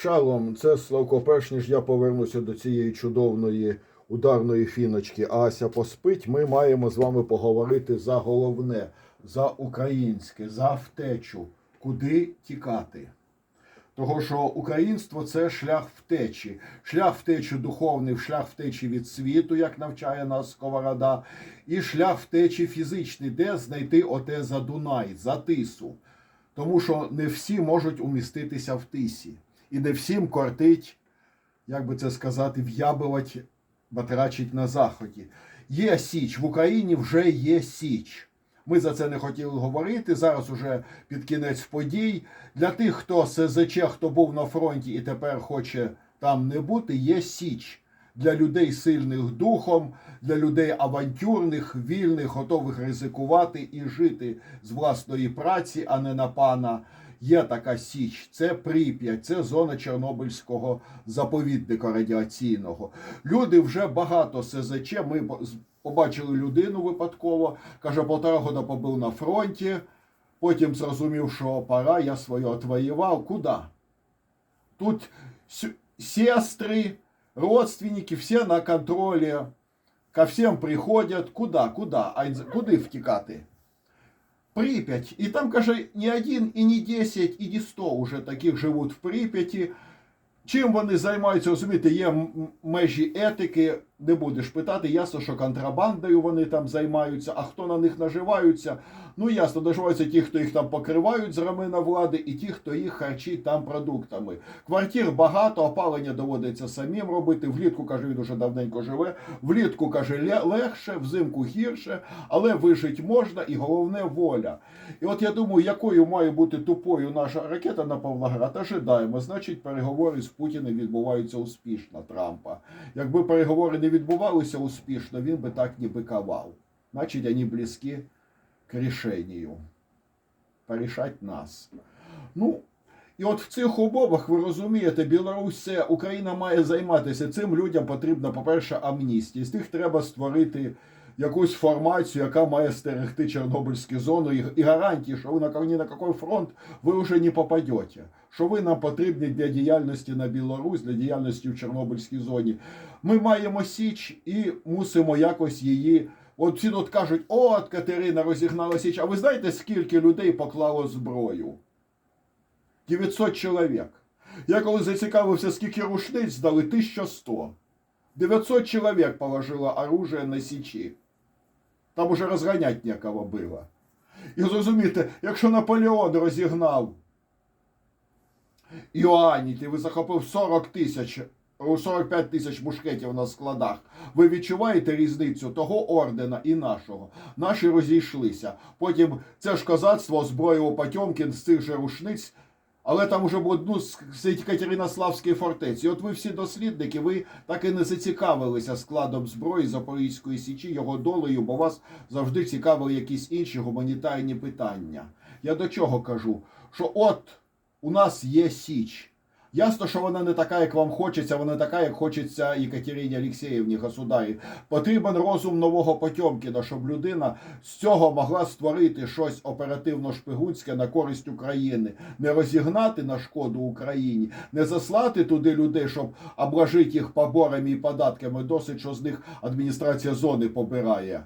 Шалом, це Славко, перш ніж я повернуся до цієї чудовної ударної фіночки, Ася поспить, ми маємо з вами поговорити за головне, за українське, за втечу, куди тікати. Того, що українство це шлях втечі, шлях втечі духовний, шлях втечі від світу, як навчає нас Сковорода, і шлях втечі фізичний, де знайти оте за Дунай, за тису. Тому що не всі можуть уміститися в тисі. І не всім кортить, як би це сказати, в'ябивать, батрачить на заході. Є Січ, в Україні вже є Січ. Ми за це не хотіли говорити. Зараз уже під кінець подій. Для тих, хто СЗЧ, хто був на фронті і тепер хоче там не бути, є Січ. Для людей сильних духом, для людей авантюрних, вільних, готових ризикувати і жити з власної праці, а не на пана. Є така Січ, це Прип'ять, це зона Чорнобильського заповідника радіаційного. Люди вже багато СЗЧ. Ми побачили людину випадково. Каже, полтора года побув на фронті. Потім зрозумів, що пора, я своє отвоював. Куди? Тут с- сестры, родственники, все на контроле. Ко всем приходять. Куда? Куда? А куди втікати? Прип'ять. І там, каже, не один, і не 10, і не 100 уже таких живуть в Прип'яті. Чим вони займаються, розумієте, є межі етики, не будеш питати. Ясно, що контрабандою вони там займаються, а хто на них наживаються. Ну ясно, наживаються ті, хто їх там покривають з рамена влади, і ті, хто їх харчить там продуктами. Квартир багато, опалення доводиться самим робити. Влітку каже, він уже давненько живе. Влітку каже, легше, взимку гірше, але вижити можна, і головне воля. І от я думаю, якою має бути тупою наша ракета на Павлоград, ожидаємо. Значить, переговори з Путіним відбуваються успішно Трампа. Якби переговори не відбувалися успішно, він би так не бикував. Значить, вони близькі к рішенню. Порішать нас. Ну, і от в цих умовах, ви розумієте, Білорусь, Україна має займатися цим людям потрібна, по-перше, амністія. З тих треба створити якусь формацію, яка має стерегти Чорнобильську зону і, і гарантії, що ви на ні на який фронт ви вже не попадете. Що ви нам потрібні для діяльності на Білорусь, для діяльності в Чорнобильській зоні. Ми маємо січ і мусимо якось її. От всі тут кажуть, от Катерина розігнала січ. А ви знаєте, скільки людей поклало зброю? 900 чоловік. Я коли зацікавився, скільки рушниць здали, 1100. 900 чоловік положило оружие на січі. Там уже розганять некого було. І зрозумієте, якщо Наполеон розігнав Іоанніт, і ви захопив 40 тисяч, о, 45 тисяч мушкетів на складах, ви відчуваєте різницю того ордена і нашого? Наші розійшлися. Потім це ж козацтво озброїло Потьомкін з цих же рушниць, але там уже було ну, з Катеринославської фортеці. От ви всі дослідники, ви так і не зацікавилися складом зброї Запорізької січі, його долею, бо вас завжди цікавили якісь інші гуманітарні питання. Я до чого кажу? Що от у нас є Січ. Ясно, що вона не така, як вам хочеться, вона така, як хочеться Єкатерині Олексєєвні, государі. Потрібен розум нового Потьомкіна, щоб людина з цього могла створити щось оперативно шпигунське на користь України, не розігнати на шкоду Україні, не заслати туди людей, щоб обложити їх поборами і податками. Досить, що з них адміністрація зони побирає.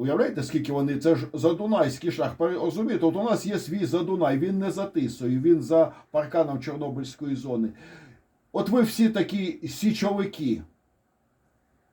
Уявляєте, скільки вони? Це ж задунайський. Пере- Розумієте, от у нас є свій задунай, він не за тисою, він за парканом Чорнобильської зони. От ви всі такі січовики.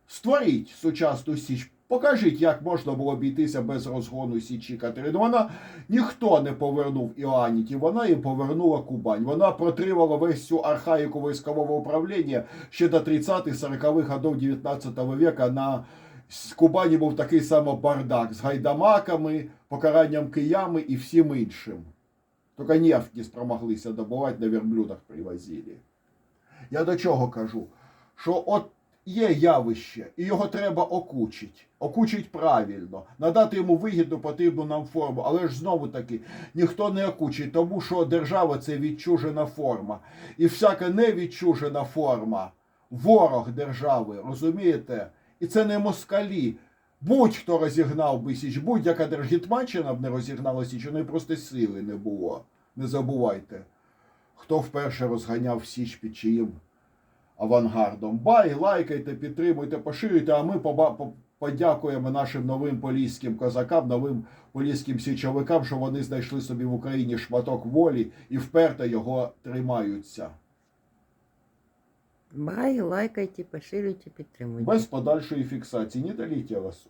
Створіть сучасну січ. Покажіть, як можна було обійтися без розгону Січі Катерини. Вона ніхто не повернув Іоанітів, вона їм повернула Кубань. Вона протримала весь цю архаїку військового управління ще до 30-40-х годів 19 века на з Кубані був такий самий бардак з гайдамаками, покаранням киями і всім іншим. Тільки нефть не спромоглися добувати на верблюдах привозили. Я до чого кажу? Що от є явище, і його треба окучити. Окучить правильно, надати йому вигідну потрібну нам форму. Але ж знову таки ніхто не окучить, тому що держава це відчужена форма. І всяка невідчужена форма ворог держави, розумієте? І це не москалі. Будь-хто розігнав би Січ, будь-яка держгітманщина б не розігнала Січ, у неї просто сили не було. Не забувайте. Хто вперше розганяв Січ під чиїм авангардом? Бай, лайкайте, підтримуйте, поширюйте, а ми подякуємо нашим новим поліським козакам, новим поліським січовикам, що вони знайшли собі в Україні шматок волі і вперто його тримаються. Бай, лайкайте, поширюйте, підтримуйте. Без подальшої фіксації. Не я вас.